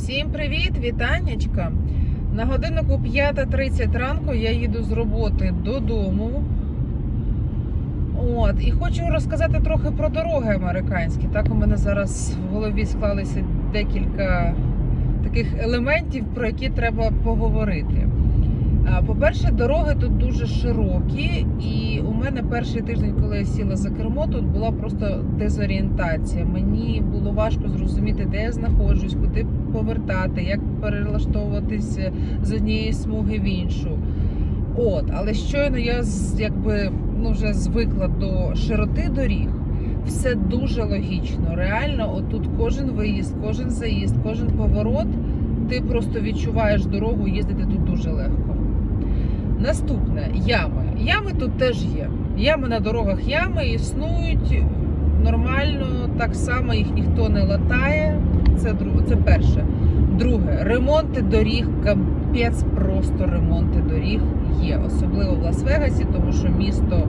Всім привіт, вітаннячка. На годиннику 5.30 ранку я їду з роботи додому. От, і хочу розказати трохи про дороги американські. Так у мене зараз в голові склалися декілька таких елементів, про які треба поговорити. По-перше, дороги тут дуже широкі, мене перший тиждень, коли я сіла за кермо, тут була просто дезорієнтація. Мені було важко зрозуміти, де я знаходжусь, куди повертати, як перелаштовуватися з однієї смуги в іншу. От, але щойно я якби ну вже звикла до широти доріг. Все дуже логічно. Реально, отут кожен виїзд, кожен заїзд, кожен поворот, ти просто відчуваєш дорогу, їздити тут дуже легко. Наступне ями. Ями тут теж є. Ями на дорогах ями існують нормально, так само їх ніхто не латає. Це це перше. Друге, ремонти доріг, капець просто ремонти доріг є, особливо в Лас-Вегасі, тому що місто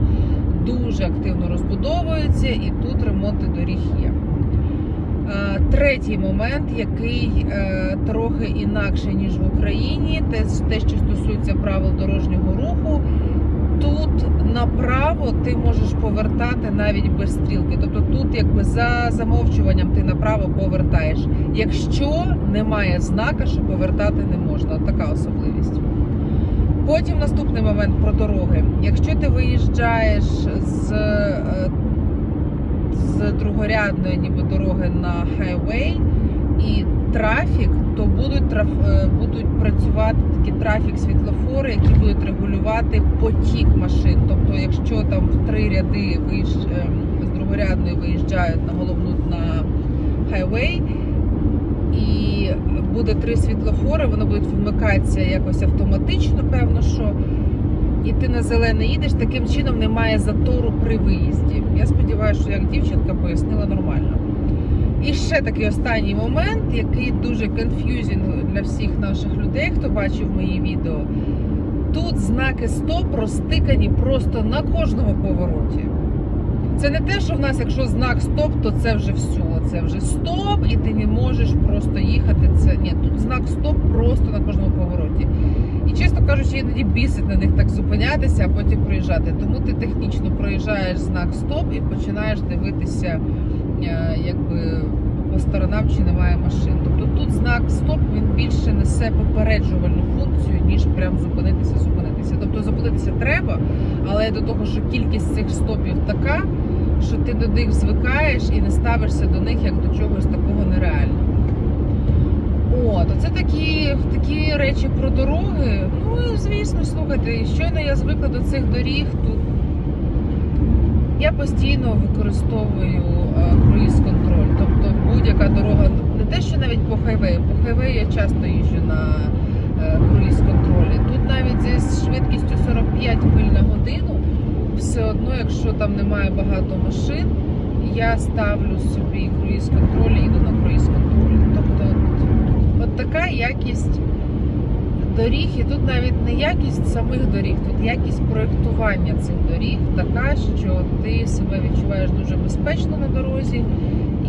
дуже активно розбудовується і тут ремонти доріг є. Е, Третій момент, який е, трохи інакше, ніж в Україні, те, що стосується правил дорожнього руху. Тут направо ти можеш повертати навіть без стрілки. Тобто тут, якби за замовчуванням, ти направо повертаєш. Якщо немає знака, що повертати не можна, така особливість. Потім наступний момент про дороги. Якщо ти виїжджаєш з, е, ніби дороги на хайвей і трафік, то будуть траф, е, будуть працювати такі трафік світлофори, які будуть регулювати потік машин. Тобто, якщо там в три ряди виїж, е, з другорядної виїжджають на головну на хайвей. І буде три світлофори, вони будуть вмикатися якось автоматично, певно, що і ти на зелене їдеш, таким чином немає затору при виїзді. Я сподіваюся, що як дівчинка пояснила нормально. І ще такий останній момент, який дуже конф'юзінг для всіх наших людей, хто бачив мої відео. Тут знаки стоп розтикані просто на кожному повороті. Це не те, що в нас, якщо знак стоп, то це вже все. Це вже стоп, і ти не можеш просто їхати. Це ні, тут знак стоп просто на кожному повороті. Кажучи, іноді бісить на них так зупинятися, а потім проїжджати. Тому ти технічно проїжджаєш знак стоп і починаєш дивитися, е, якби по сторонам чи немає машин. Тобто тут знак стоп він більше несе попереджувальну функцію, ніж прям зупинитися, зупинитися. Тобто зупинитися треба, але до того, що кількість цих стопів така, що ти до них звикаєш і не ставишся до них як до чогось такого нереального. От, оце такі, такі речі про дороги. Ну і звісно, слухайте, щойно я звикла до цих доріг. Тут я постійно використовую е, круїз-контроль. Тобто будь-яка дорога, не те, що навіть по хайвею, по хайвею я часто їжджу на е, круїз-контролі. Тут навіть зі швидкістю 45 миль на годину, все одно, якщо там немає багато машин, я ставлю собі круїз-контроль і йду на круїз-контролі. Така якість доріг, і тут навіть не якість самих доріг, тут якість проєктування цих доріг така, що ти себе відчуваєш дуже безпечно на дорозі,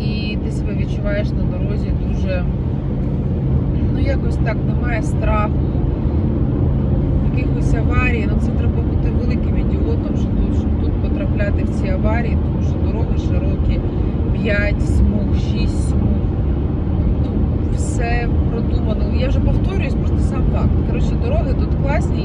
і ти себе відчуваєш на дорозі дуже, ну якось так, немає страху, якихось аварій. Ну це треба бути великим ідіотом, щоб тут потрапляти в ці аварії, тому що дороги широкі, 5 смуг, 6 смуг. Тут. Я вже повторююсь, просто сам факт. Коротше, дороги тут класні.